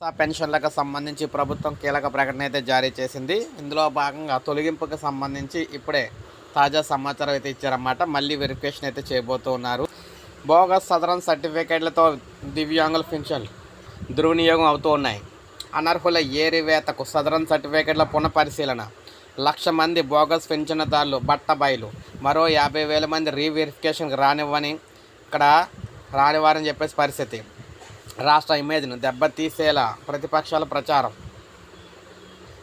పెన్షన్లకు సంబంధించి ప్రభుత్వం కీలక ప్రకటన అయితే జారీ చేసింది. ఇందులో భాగంగా తొలగింపుకు సంబంధించి ఇప్పుడే తాజా సమాచారం అయితే ఇచ్చారన్నమాట. మళ్ళీ వెరిఫికేషన్ అయితే చేయబోతూ ఉన్నారు. బోగస్ సదరన్ సర్టిఫికేట్లతో దివ్యాంగుల పెన్షన్లు దుర్వినియోగం అవుతూ ఉన్నాయి. అనర్హుల ఏరివేతకు సదరన్ సర్టిఫికేట్ల పునఃపరిశీలన లక్ష మంది బోగస్ పెన్షన్దారులు బట్టబయలు మరో యాభై వేల మంది రీవెరిఫికేషన్కి రానివ్వని ఇక్కడ రానివారని చెప్పేసి పరిస్థితి. రాష్ట్ర ఇమేజ్ను దెబ్బతీసేలా ప్రతిపక్షాల ప్రచారం.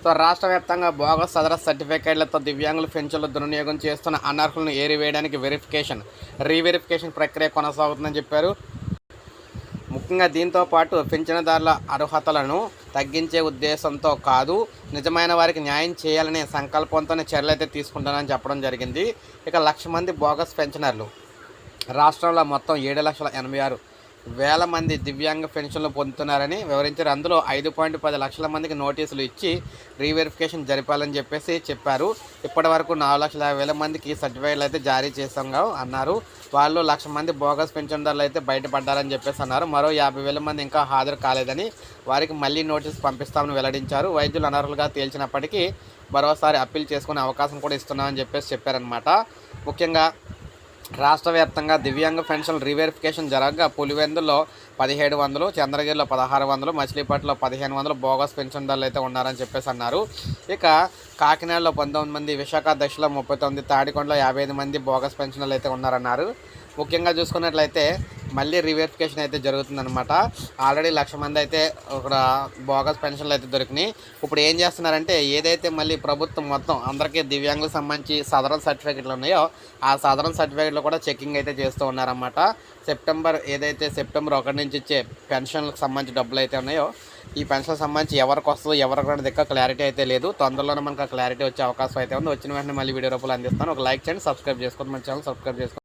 సో రాష్ట్ర వ్యాప్తంగా బోగస్ సదర సర్టిఫికేట్లతో దివ్యాంగుల పెన్షన్లు దుర్వినియోగం చేస్తున్న అనర్హులను ఏరివేయడానికి వెరిఫికేషన్ రీవెరిఫికేషన్ ప్రక్రియ కొనసాగుతుందని చెప్పారు. ముఖ్యంగా దీంతో పాటు పింఛనదారుల అర్హతలను తగ్గించే ఉద్దేశంతో కాదు నిజమైన వారికి న్యాయం చేయాలనే సంకల్పంతోనే చర్యలైతే తీసుకుంటానని చెప్పడం జరిగింది. ఇక లక్ష మంది బోగస్ పెన్షనర్లు రాష్ట్రంలో మొత్తం ఏడు లక్షల ఎనభై ఆరు వేల మంది దివ్యాంగ పెన్షన్లు పొందుతున్నారని వివరించారు. అందులో ఐదు పాయింట్ పది లక్షల మందికి నోటీసులు ఇచ్చి రీవెరిఫికేషన్ జరిపాలని చెప్పేసి చెప్పారు. ఇప్పటి వరకు నాలుగు లక్షల యాభై వేల మందికి సర్టిఫికేట్లు అయితే జారీ చేసాంగా అన్నారు. వాళ్ళు లక్ష మంది బోగస్ పెన్షన్దారులు అయితే బయటపడ్డారని చెప్పేసి అన్నారు. మరో యాభై వేల మంది ఇంకా హాజరు కాలేదని వారికి మళ్ళీ నోటీస్ పంపిస్తామని వెల్లడించారు. వైద్యులు అనర్హులుగా తేల్చినప్పటికీ మరోసారి అప్పీల్ చేసుకునే అవకాశం కూడా ఇస్తున్నామని చెప్పేసి చెప్పారనమాట ముఖ్యంగా రాష్ట్ర వ్యాప్తంగా దివ్యాంగ పెన్షన్ రీవెరిఫికేషన్ జరగగా పులివెందులో పదిహేడు వందలు చంద్రగిరిలో పదహారు వందలు మచిలీపట్నంలో పదిహేను వందలు బోగస్ పెన్షన్దారులు అయితే ఉన్నారని చెప్పేసి అన్నారు. ఇక కాకినాడలో పంతొమ్మిది మంది విశాఖ దశలో ముప్పై తొమ్మిది తాడికొండలో యాభై ఐదు మంది బోగస్ పెన్షన్లు అయితే ఉన్నారన్నారు. ముఖ్యంగా చూసుకున్నట్లయితే మళ్ళీ రివెరిఫికేషన్ అయితే జరుగుతుందన్నమాట. ఆల్రెడీ లక్ష మంది అయితే ఇక్కడ బోగస్ పెన్షన్లు అయితే దొరికినాయి. ఇప్పుడు ఏం చేస్తున్నారంటే ఏదైతే మళ్ళీ ప్రభుత్వం మొత్తం అందరికీ దివ్యాంగులకు సంబంధించి సదరన్ సర్టిఫికెట్లు ఉన్నాయో ఆ సదరన్ సర్టిఫికెట్లు కూడా చెకింగ్ అయితే చేస్తూ ఉన్నారన్నమాట. సెప్టెంబర్ ఏదైతే సెప్టెంబర్ ఒకటి నుంచి ఇచ్చే పెన్షన్లకు సంబంధించి డబ్బులు అయితే ఉన్నాయో ఈ పెన్షన్ సంబంధించి ఎవరికి వస్తుందో ఎవరికి కూడా క్లారిటీ అయితే లేదు. తొందరలోనే మనకు క్లారిటీ వచ్చే అవకాశం అయితే ఉంది. వచ్చిన వెంటనే మళ్ళీ వీడియో రూపంలో అందిస్తాను. ఒక లైక్ చేయండి సబ్స్క్రైబ్ చేసుకోండి మన ఛానల్ సబ్స్క్రైబ్ చేసుకోండి.